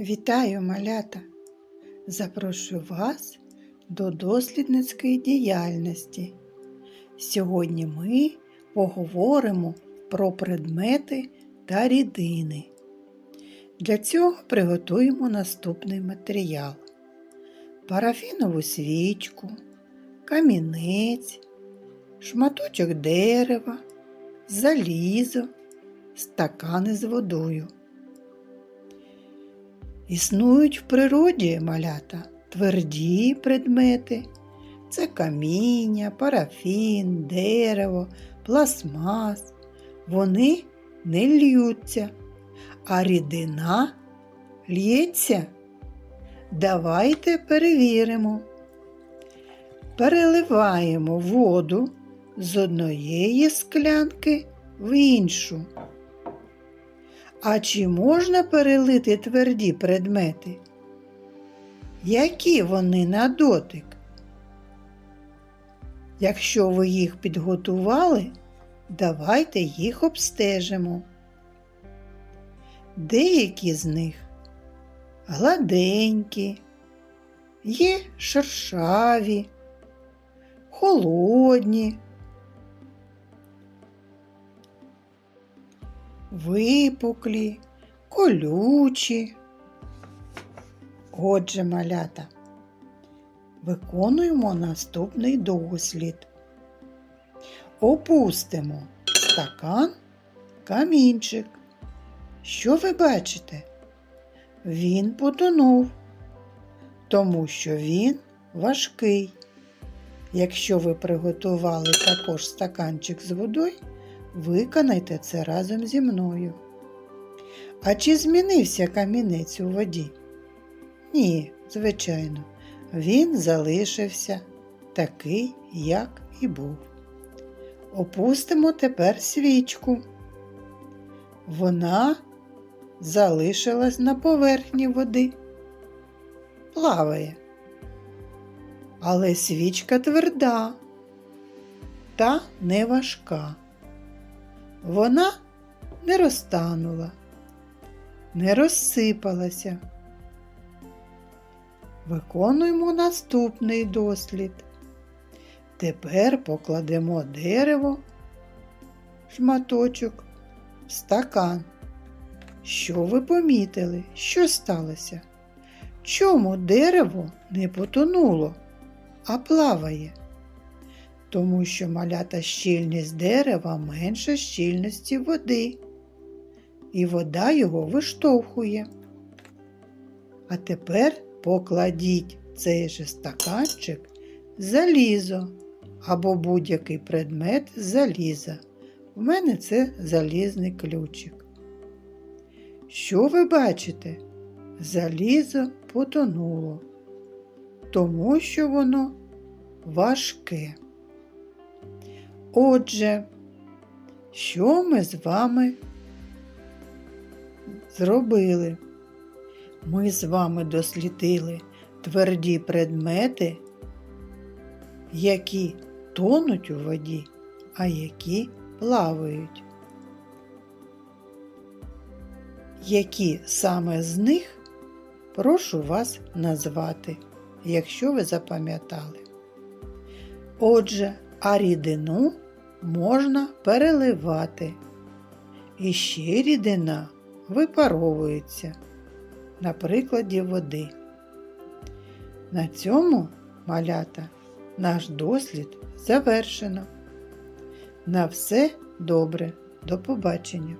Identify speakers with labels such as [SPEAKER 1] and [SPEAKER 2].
[SPEAKER 1] Вітаю, малята! Запрошую вас до дослідницької діяльності. Сьогодні ми поговоримо про предмети та рідини. Для цього приготуємо наступний матеріал: парафінову свічку, камінець, шматочок дерева, залізо, стакани з водою. Існують в природі малята тверді предмети. Це каміння, парафін, дерево, пластмас. Вони не льються, а рідина лється. Давайте перевіримо. Переливаємо воду з однієї склянки в іншу. А чи можна перелити тверді предмети? Які вони на дотик? Якщо ви їх підготували, давайте їх обстежимо. Деякі з них гладенькі, є шершаві, холодні, випуклі, колючі. Отже, малята, виконуємо наступний дослід. Опустимо стакан камінчик. Що ви бачите? Він потонув, тому що він важкий. Якщо ви приготували також стаканчик з водою, Виконайте це разом зі мною. А чи змінився камінець у воді? Ні, звичайно, він залишився такий, як і був. Опустимо тепер свічку. Вона залишилась на поверхні води, плаває. Але свічка тверда та не важка. Вона не розтанула, не розсипалася. Виконуємо наступний дослід. Тепер покладемо дерево, шматочок, в стакан. Що ви помітили? Що сталося? Чому дерево не потонуло, а плаває? Тому що малята щільність дерева менша щільності води, і вода його виштовхує. А тепер покладіть цей же стаканчик залізо або будь-який предмет заліза. У мене це залізний ключик. Що ви бачите? Залізо потонуло, тому що воно важке. Отже, що ми з вами зробили? Ми з вами дослідили тверді предмети, які тонуть у воді, а які плавають. Які саме з них прошу вас назвати, якщо ви запам'ятали. Отже, а рідину можна переливати. І ще рідина випаровується на прикладі води. На цьому малята наш дослід завершено. На все добре, до побачення!